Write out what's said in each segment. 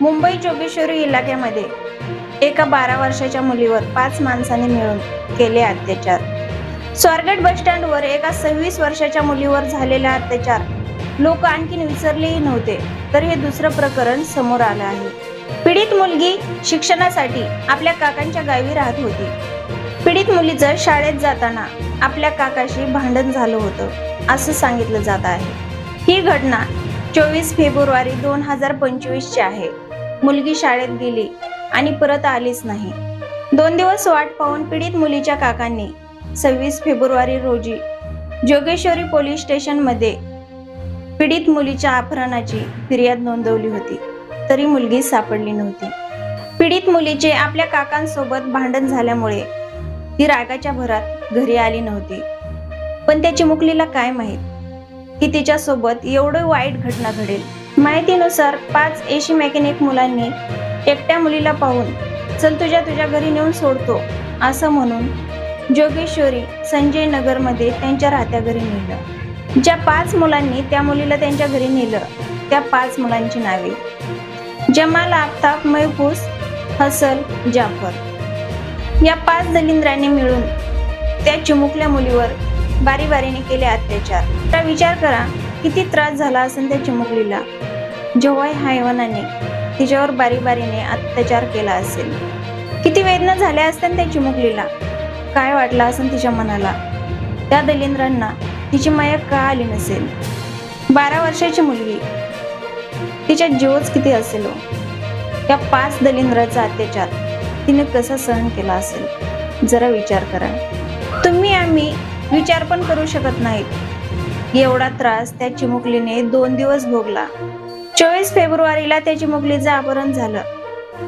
मुंबई जोगेश्वरी इलाक्यामध्ये एका बारा वर्षाच्या मुलीवर पाच माणसाने मिळून केले अत्याचार. स्वारगेट बस स्टँडवर एका सव्वीस वर्षाच्या मुलीवर झालेला अत्याचार लोक आणखीन विसरलेही नव्हते तर हे दुसरं प्रकरण समोर आलं आहे. पीडित मुलगी शिक्षणासाठी आपल्या काकांच्या गावी राहत होती. पीडित मुलीचं शाळेत जाताना आपल्या काकाशी भांडण झालं होतं असं सांगितलं जात आहे. ही घटना चोवीस फेब्रुवारी दोन हजार पंचवीसची आहे. मुलगी शाळेत गेली आणि परत आलीच नाही. दोन दिवस वाट पाहून पीडित मुलीच्या काकांनी सव्वीस फेब्रुवारी रोजी जोगेश्वरी पोलीस स्टेशनमध्ये पीडित मुलीच्या अपहरणाची फिर्याद नोंदवली होती. तरी मुलगी सापडली नव्हती. पीडित मुलीचे आपल्या काकांसोबत भांडण झाल्यामुळे ती रागाच्या भरात घरी आली नव्हती. पण त्या चिमुकलीला काय माहीत? की तिच्यासोबत एवढं वाईट घटना घडेल. माहितीनुसार पाच एशी मेकॅनिक मुलांनी एकट्या मुलीला पाहून चल तुझ्या तुझ्या घरी नेऊन सोडतो असं म्हणून जोगेश्वरी संजय नगरमध्ये त्यांच्या राहत्या घरी नेलं. ज्या पाच मुलांनी त्या मुलीला त्यांच्या घरी नेलं त्या पाच मुलांची नावे. जमाल आफताब मैफूस हसल जाफर. या पाच दलिंद्रांनी मिळून त्या चिमुकल्या मुलीवर बारी बारीने केले अत्याचार. त्या विचार करा किती त्रास झाला असेल त्या चिमुकलीला? जेव्हा हायवानाने तिच्यावर बारीबारीने अत्याचार केला असेल. किती वेदना झाल्या असतील त्या चिमुकलीला काय वाटलं असेल तिच्या मनाला? त्या दलिंद्रांना तिची माया का आली नसेल? बारा वर्षाची मुलगी. तिच्या जीवच किती असेल हो? त्या पाच दलिंद्राचा अत्याचार तिने कसा सहन केला असेल? जरा विचार करा. तुम्ही आम्ही विचार पण करू शकत नाहीत. एवढा त्रास त्या चिमुकलीने दोन दिवस भोगला. चोवीस फेब्रुवारीला त्या चिमुकलीचं अपहरण झालं.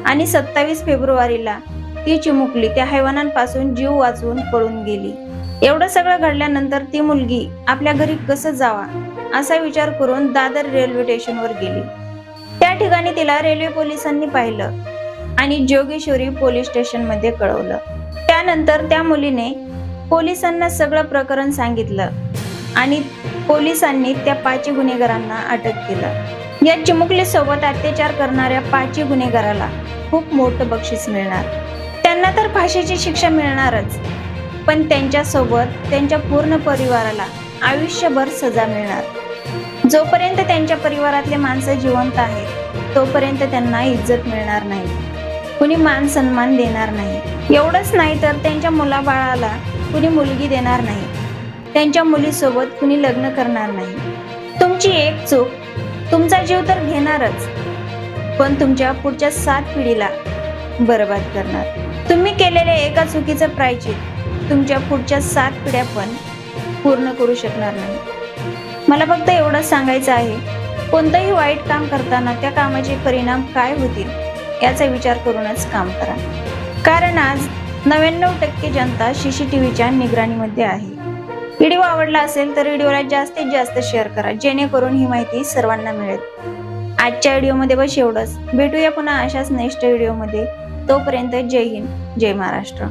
आणि सत्तावीस फेब्रुवारीला ती चिमुकली त्या हैवानांपासून जीव वाचवून पळून गेली. एवढं सगळं घडल्यानंतर ती मुलगी आपल्या घरी कसं जावा असा विचार करून दादर रेल्वे स्टेशनवर गेली. त्या ठिकाणी तिला रेल्वे पोलिसांनी पाहिलं आणि जोगेश्वरी पोलीस स्टेशनमध्ये कळवलं. त्यानंतर त्या मुलीने पोलिसांना सगळं प्रकरण सांगितलं आणि पोलिसांनी त्या पाच गुन्हेगारांना अटक केलं. या चिमुकलीसोबत अत्याचार करणाऱ्या पाची गुन्हेगाराला खूप मोठं बक्षीस मिळणार. त्यांना तर फाशीची शिक्षा मिळणारच. पण त्यांच्यासोबत त्यांच्या पूर्ण परिवाराला आयुष्यभर सजा मिळणार. जोपर्यंत त्यांच्या परिवारातले माणसं जिवंत आहेत तोपर्यंत त्यांना इज्जत मिळणार नाही. कुणी मान सन्मान देणार नाही. एवढंच नाही तर त्यांच्या मुलाबाळाला कुणी मुलगी देणार नाही. त्यांच्या मुलीसोबत कुणी लग्न करणार नाही. तुमची एक चूक तुमचा जीव तर घेणारच. पण तुमच्या पुढच्या सात पिढीला बरबाद करणार. तुम्ही केलेल्या एका चुकीचं प्रायचित तुमच्या पुढच्या सात पिढ्या पण पूर्ण करू शकणार नाही. मला फक्त एवढं सांगायचं आहे कोणतंही वाईट काम करताना त्या कामाचे परिणाम काय होतील याचा विचार करूनच काम करा. कारण आज नव्याण्णव टक्के जनता सी सी टी व्हीच्या निगराणीमध्ये आहे. व्हिडिओ आवडला असेल तर व्हिडिओला जास्तीत जास्त शेअर करा जेणेकरून ही माहिती सर्वांना मिळेल. आजच्या व्हिडिओमध्ये बस एवढंच. भेटूया पुन्हा अशाच नेक्स्ट व्हिडिओमध्ये तोपर्यंत जय हिंद जय महाराष्ट्र.